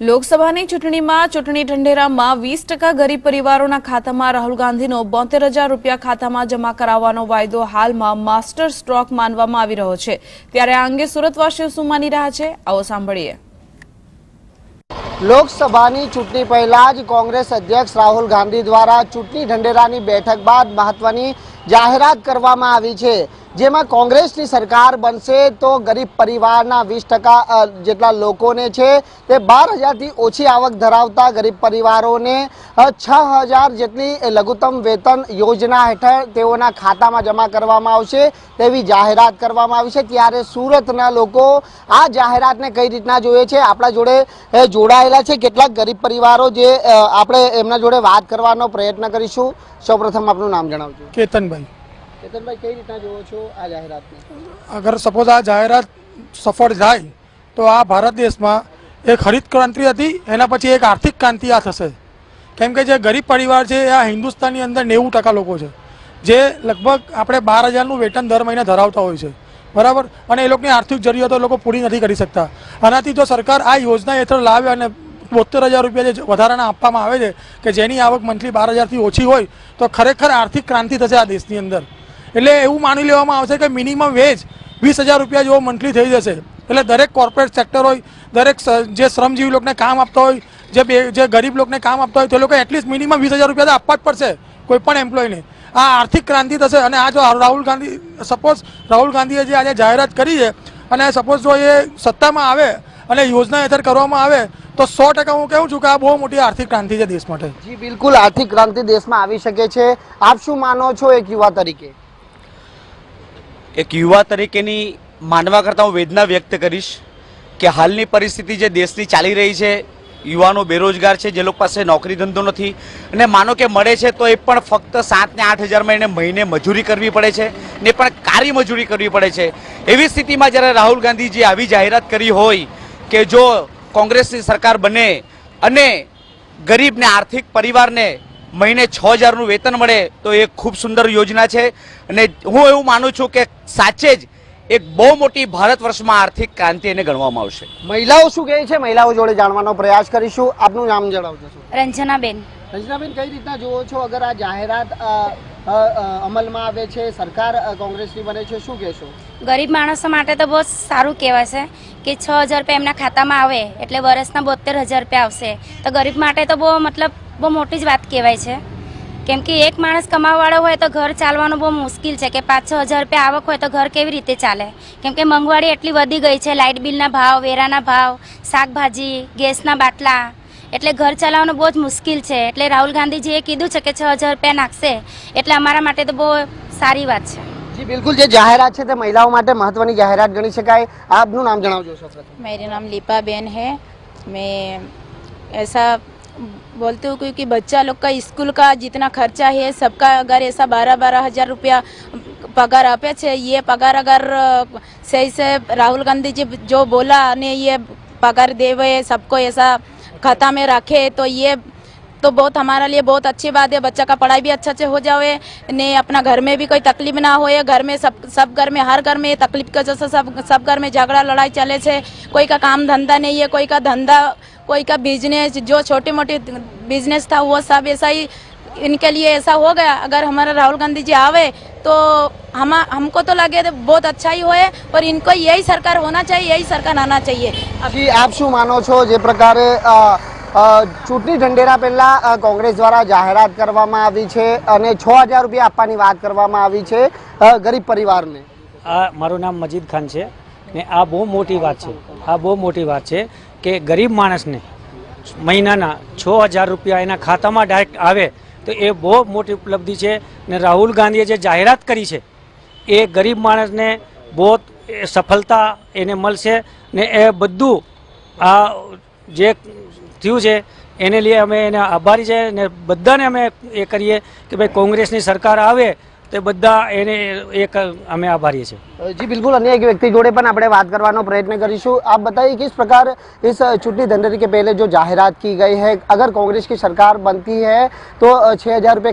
લોકસભાની ચૂંટણીમાં ચૂંટણી ઢંઢેરામાં વીસ ટકા ગરીબ પરિવારોના ખાતામાં રાહુલ ગાંધીનો બોતેર રૂપિયા ખાતામાં જમા કરાવવાનો વાયદો હાલમાં માસ્ટર સ્ટ્રોક માનવામાં આવી રહ્યો છે. ત્યારે આ અંગે સુરતવાસીઓ શું માની રહ્યા છે? આવો સાંભળીએ. લોકસભાની ચૂંટણી પહેલા જ કોંગ્રેસ અધ્યક્ષ રાહુલ ગાંધી દ્વારા ચૂંટણી ઢંઢેરાની બેઠક બાદ મહત્વની જાહેરાત કરવામાં આવી છે. જેમાં કોંગ્રેસની સરકાર બનશે તો ગરીબ પરિવારના વીસ ટકા જેટલા લોકોને છે તે બાર હજારથી ઓછી આવક ધરાવતા ગરીબ પરિવારોને છ હજાર જેટલી લઘુત્તમ વેતન યોજના હેઠળ તેઓના ખાતામાં જમા કરવામાં આવશે તેવી જાહેરાત કરવામાં આવી છે. ત્યારે સુરતના લોકો આ જાહેરાતને કઈ રીતના જોઈએ છે? આપણા જોડે જોડાયેલા છે કેટલાક ગરીબ પરિવારો જે આપણે એમના જોડે વાત કરવાનો પ્રયત્ન કરીશું. સૌપ્રથમ આપનું નામ જણાવજો. કેતનભાઈ. અગર સપોઝ આ જાહેરાત સફળ થાય તો આ ભારત દેશમાં એક હરિત ક્રાંતિ હતી, એના પછી એક આર્થિક ક્રાંતિ આ થશે. કેમ કે જે ગરીબ પરિવાર છે, એ આ હિન્દુસ્તાનની અંદર નેવું ટકા લોકો છે. જે લગભગ આપણે બાર હજારનું વેતન દર મહિને ધરાવતા હોય છે. બરાબર? અને એ લોકોની આર્થિક જરૂરિયાતો લોકો પૂરી નથી કરી શકતા. આનાથી જો સરકાર આ યોજના હેઠળ લાવે અને બોતેર હજાર રૂપિયા જે વધારાના આપવામાં આવે છે, કે જેની આવક મંથલી બાર હજારથી ઓછી હોય, તો ખરેખર આર્થિક ક્રાંતિ થશે આ દેશની અંદર. એટલે એવું માની લેવામાં આવશે કે મિનિમમ વેજ વીસ હજાર રૂપિયા જેવો મંથલી થઈ જશે. એટલે દરેક કોર્પોરેટ સેક્ટર હોય, દરેક જે શ્રમજીવી લોકોને કામ આપતા હોય, જે બે, જે ગરીબ લોકોને કામ આપતા હોય, તે લોકો એટલીસ્ટ મિનિમમ વીસ હજાર રૂપિયા તો આપવા જ પડશે, કોઈ પણ એમ્પ્લોયને આ આર્થિક ક્રાંતિ થશે અને આ જો રાહુલ ગાંધી સપોઝ રાહુલ ગાંધીએ જે આજે જાહેરાત કરી છે, અને સપોઝ જો એ સત્તામાં આવે અને યોજના હેઠળ કરવામાં આવે, તો સો ટકા હું કહું છું કે આ બહુ મોટી આર્થિક ક્રાંતિ છે દેશ માટે. જી, બિલકુલ આર્થિક ક્રાંતિ દેશમાં આવી શકે છે. આપ શું માનો છો એક યુવા તરીકે? એક યુવા તરીકેની માનવા કરતાં હું વેદના વ્યક્ત કરીશ કે હાલની પરિસ્થિતિ જે દેશની ચાલી રહી છે, યુવાનો બેરોજગાર છે, જે લોકો પાસે નોકરી ધંધો નથી અને માનો કે મળે છે તો એ પણ ફક્ત સાત ને આઠ હજારમાં એને મહિને મજૂરી કરવી પડે છે ને પણ કારી મજૂરી કરવી પડે છે. એવી સ્થિતિમાં જ્યારે રાહુલ ગાંધીજી આવી જાહેરાત કરી હોય કે જો કોંગ્રેસની સરકાર બને અને ગરીબને આર્થિક પરિવારને મહિને છ હજારનું વેતન મળે તો એ ખૂબ સુંદર યોજના છે. અને હું એવું માનું છું કે સાચે જ એક બહુ મોટી ભારત વર્ષમાં આર્થિક ક્રાંતિ એને ગણવામાં આવશે. મહિલાઓ શું કહે છે? મહિલાઓ જોડે જાણવાનો પ્રયાસ કરીશું. આપનું નામ જણાવજો રંજનાબેન. રંજનાબેન કઈ રીતના જુઓ છો? અગર આ જાહેરાત અમલમાં આવે છે સરકાર કોંગ્રેસની બને છે શું કહેશો? ગરીબ માણસો માટે તો બહુ સારું કહેવાય છે કે છ હજાર રૂપિયા એમના ખાતામાં આવે એટલે વર્ષના બોતેર હજાર રૂપિયા આવશે. તો ગરીબ માટે તો બહુ મતલબ બહુ મોટી જ વાત કહેવાય છે. કેમ કે એક માણસ કમાવાવાળો હોય તો ઘર ચાલવાનું બહુ મુશ્કેલ છે કે પાંચ છ હજાર રૂપિયા આવક હોય તો ઘર કેવી રીતે ચાલે? કેમ કે મોંઘવારી એટલી વધી ગઈ છે લાઇટ બિલના ભાવ વેરાના ભાવ શાકભાજી ગેસના બાટલા એટલે ઘર ચલાવવાનું બહુ જ મુશ્કેલ છે. એટલે રાહુલ ગાંધીજીએ કીધું છે કે છ હજાર રૂપિયા નાખશે એટલે અમારા માટે તો બહુ સારી વાત છે. જી બિલકુલ જે જાહેરાત છે તે મહિલાઓ માટે મહત્વની જાહેરાત ગણી શકાય. આપનું નામ જણાવજો સૌપ્રથમ. મેરું નામ લીપા બેન હે. મેં એસા बोलते हो क्योंकि बच्चा लोग का स्कूल का जितना खर्चा है, सबका अगर ऐसा बारह बारह हज़ार रुपया पगार अपेक्ष है ये पगार अगर सही से राहुल गांधी जी जो बोला ने ये पगार दे हुए सबको ऐसा खाता में रखे तो ये तो बहुत हमारे लिए बहुत अच्छी बात है। बच्चा का पढ़ाई भी अच्छा से हो जाए ने अपना घर में भी कोई तकलीफ़ ना होए, घर में सब सब घर में, हर घर में तकलीफ़ का जैसा सब सब घर में झगड़ा, लड़ाई चले से कोई का काम धंधा नहीं है, कोई का धंधा कोई का बिजनेस जो छोटी मोटी बिजनेस था वो सब ऐसा ही इनके लिए ऐसा हो गया अगर हमारा राहुल गांधी जी आवे तो हम हमको तो लगे तो बहुत अच्छा ही होए और इनको यही सरकार होना चाहिए यही सरकार आना चाहिए જી આપ શું માનો છો જે પ્રકારે અ, અ, ચૂંટણી ઢંઢેરા પહેલા અ, કોંગ્રેસ દ્વારા જાહેરાત કરવામાં આવી છે અને છ હજાર રૂપિયા આપવાની વાત કરવામાં આવી છે અ, ગરીબ પરિવારને આ મારું નામ મજીદ ખાન છે ને આ બહુ મોટી વાત છે આ બહુ મોટી વાત છે કે ગરીબ માણસને મહિનાના છ હજાર રૂપિયા એના ખાતામાં ડાયરેક્ટ આવે તો એ બહુ મોટી ઉપલબ્ધિ છે. ને રાહુલ ગાંધીએ જે જાહેરાત કરી છે, એ ગરીબ માણસને બહુ સફળતા એને મળશે. ને એ બધું આ જે થયું છે, એને લીધે અમે એને આભારી છે. ને બધાને અમે એ કરીએ કે ભાઈ કોંગ્રેસની સરકાર આવે તે બધા એને એક અમે આભારી છીએ जी बिल्कुल अन्य एक व्यक्ति जोड़े पर આપણે વાત કરવાનો પ્રયત્ન કરીશું आप बताइए किस प्रकार इस चुनावी ढंढेरे के पहले जो जाहिरात की गई है अगर कांग्रेस की सरकार बनती है तो छह हजार रुपये